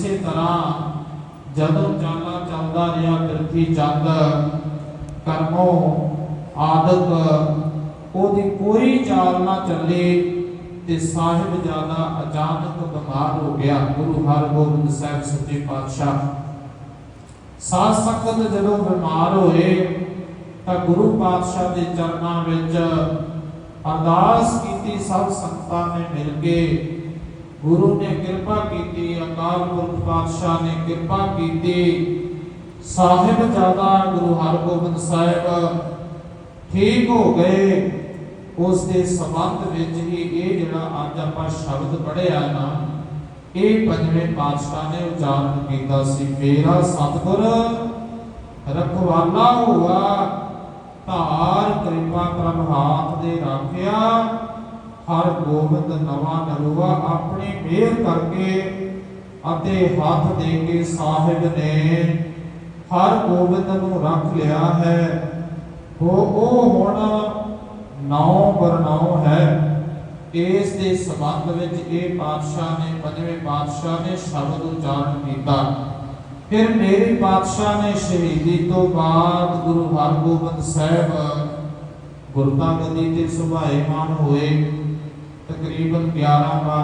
ਇਸੇ ਤਰ੍ਹਾਂ ਜਦੋਂ ਚਾਲਾ ਚੱਲਦਾ ਰਿਹਾ ਬਿਰਥੀ ਚੰਦ, ਕਰਮੋਂ, ਆਦਤ, ਉਹਦੀ ਕੋਈ ਚਾਲ ਨਾ ਚੱਲੇ ਤੇ ਸਾਹਿਬ ਜ਼ਿਆਦਾ ਅਚਾਨਕ ਬਿਮਾਰ ਹੋ ਗਿਆ। ਗੁਰੂ ਹਰਗੋਬਿੰਦ ਸਾਹਿਬ ਸੱਚੇ ਪਾਤਸ਼ਾਹ। ਸਾਧ ਸੰਗਤ ਜਦੋਂ ਬਿਮਾਰ ਹੋਏ ਤਾਂ ਗੁਰੂ ਪਾਤਸ਼ਾਹ ਦੇ ਚਰਨਾਂ ਵਿੱਚ ਅਰਦਾਸ ਕੀਤੀ, ਸਭ ਸੰਗਤਾਂ ਨੇ ਮਿਲ ਕੇ ਗੁਰੂ ਨੇ ਕਿਰਪਾ ਕੀਤੀ, ਅਕਾਲ ਪੁਰਖ ਪਾਤਸ਼ਾਹ ਨੇ ਕਿਰਪਾ ਕੀਤੀ। ਸਾਹਿਬ ਜ਼ਿਆਦਾ ਗੁਰੂ ਹਰਗੋਬਿੰਦ ਸਾਹਿਬ, ਠੀਕ ਹੋ ਗਏ। ਉਸ ਦੇ ਸੰਬੰਧ ਵਿੱਚ ਹੀ ਇਹ ਜਿਹੜਾ ਅੱਜ ਆਪਾਂ ਸ਼ਬਦ ਪੜਿਆ ਨਾ, ਇਹ ਪੰਜਵੇਂ ਪਾਤਸ਼ਾਹ ਨੇ ਉਚਾਰਨ ਕੀਤਾ ਸੀ, ਮੇਰਾ ਸਤਿਗੁਰ, ਰਖਵਾਲਾ ਹੋਆ, ਧਾਰ ਕਿਰਪਾ ਪ੍ਰਭ ਹਾਥ ਦੇ ਰਾਖਿਆ ਹਰ ਗੋਬਿੰਦ ਨਵਾਂ ਨਰੂਆ ਆਪਣੀ ਮਿਹਰ ਕਰਕੇ ਅਤੇ ਹੱਥ ਦੇ ਕੇ ਸਾਹਿਬ ਨੇ ਹਰ ਗੋਬਿੰਦ ਨੂੰ ਰੱਖ ਲਿਆ ਹੈ। ਉਹ ਉਹ ਹੁਣ ਨੌ ਬਰਨੌ ਹੈ। ਇਸ ਦੇ ਸੰਬੰਧ ਵਿੱਚ ਇਹ ਪਾਤਸ਼ਾਹ ਨੇ, ਪੰਜਵੇਂ ਪਾਤਸ਼ਾਹ ਨੇ ਸ਼ਬਦ ਉਚਾਰਨ ਕੀਤਾ। ਫਿਰ ਮੇਰੇ ਪਾਤਸ਼ਾਹ ਨੇ ਸ਼ਹੀਦੀ ਤੋਂ ਬਾਅਦ ਗੁਰੂ ਹਰਗੋਬਿੰਦ ਸਾਹਿਬ ਗੁਰਤਾ ਗੱਦੀ ਤੇ ਸੁਭਾਏਮਾਨ ਹੋਏ। ਤਕਰੀਬਨ 11 ਬਾਰ